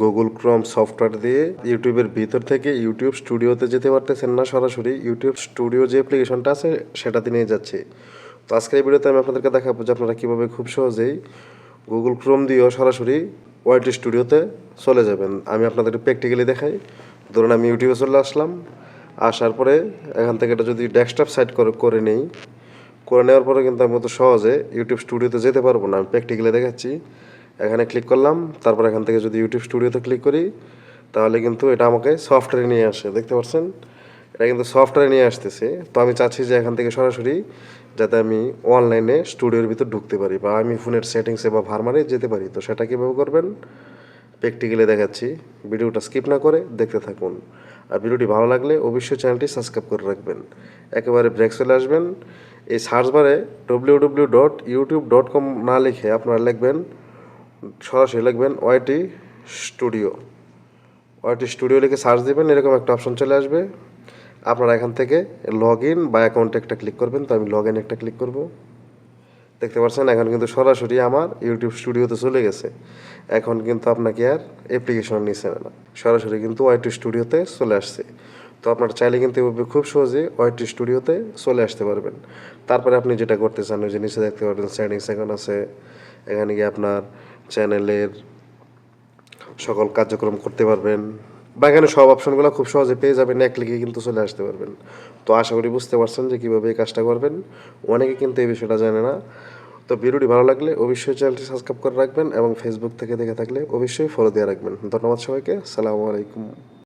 Google Chrome software দিয়ে ইউটিউবের ভিতর থেকে ইউটিউব স্টুডিওতে যেতে পারতেছেন না সরাসরি। ইউটিউব স্টুডিও যে অ্যাপ্লিকেশনটা আছে সেটাতে নিয়ে যাচ্ছে। তো আজকের এই ভিডিওতে আমি আপনাদেরকে দেখাবো যে আপনারা কীভাবে খুব সহজেই গুগল ক্রোম দিয়েও সরাসরি ওয়াইটি স্টুডিওতে চলে যাবেন। আমি আপনাদের প্র্যাকটিক্যালি দেখাই। ধরুন আমি ইউটিউবে চলে আসলাম। আসার পরে এখান থেকে এটা যদি ডেস্কটপ সাইট করে করে নেই, করে নেওয়ার পরে কিন্তু আমি তো সহজে ইউটিউব স্টুডিওতে যেতে পারব না। আমি প্র্যাকটিক্যালি দেখাচ্ছি। এখানে ক্লিক করলাম, তারপর এখান থেকে যদি ইউটিউব স্টুডিওতে ক্লিক করি, তাহলে কিন্তু এটা আমাকে সফটওয়্যারে নিয়ে আসে, দেখতে পাচ্ছেন? এটা কিন্তু সফটওয়্যারে নিয়ে আসতেছে। তো আমি চাচ্ছি যে এখান থেকে সরাসরি যাতে আমি অনলাইনে স্টুডিওর ভিতর ঢুকতে পারি বা আমি ফোনের সেটিংসে বা ভারমারে যেতে পারি। তো সেটা কীভাবে করবেন? প্র্যাকটিক্যালি দেখাচ্ছি। ভিডিওটা স্কিপ না করে দেখতে থাকুন। আর ভিডিওটি ভালো লাগলে অবশ্যই চ্যানেলটি সাবস্ক্রাইব করে রাখবেন। একেবারে ব্রেক চলে আসবেন। এই সার্চ বারে W W dot YouTube dot com না লিখে আপনারা লিখবেন সরাসরি লিখবেন ওয়াইটি স্টুডিও। ওয়াইটি স্টুডিও লিখে সার্চ দেবেন, এরকম একটা অপশন চলে আসবে। আপনারা এখান থেকে লগ ইন বা অ্যাকাউন্টে একটা ক্লিক করবেন, তো আমি লগ ইন একটা ক্লিক করব। দেখতে পাচ্ছেন, এখন কিন্তু সরাসরি আমার ইউটিউব স্টুডিওতে চলে গেছে। এখন কিন্তু আপনাকে আর অ্যাপ্লিকেশন নিচ্ছে না। সরাসরি কিন্তু ওয়াইটি স্টুডিওতে চলে আসছে। তো আপনারা চাইলে কিন্তু এভাবে খুব সহজে ওয়াইটি স্টুডিওতে চলে আসতে পারবেন। তারপরে আপনি যেটা করতে চান, ওই যে নিচে দেখতে পারবেন সেটিংস এখন আছে। এখানে গিয়ে আপনার চ্যানেলের সকল কার্যক্রম করতে পারবেন। বা এখানে সব অপশনগুলো খুব সহজে পেয়ে যাবেন, এক লিখে কিন্তু চলে আসতে পারবেন। তো আশা করি বুঝতে পারছেন যে কীভাবে এই কাজটা করবেন। অনেকে কিন্তু এই বিষয়টা জানে না। তো ভিডিওটি ভালো লাগলে অবশ্যই চ্যানেলটি সাবস্ক্রাইব করে রাখবেন এবং ফেসবুক থেকে দেখে থাকলে অবশ্যই ফলো দিয়ে রাখবেন। ধন্যবাদ সবাইকে। সালামু আলাইকুম।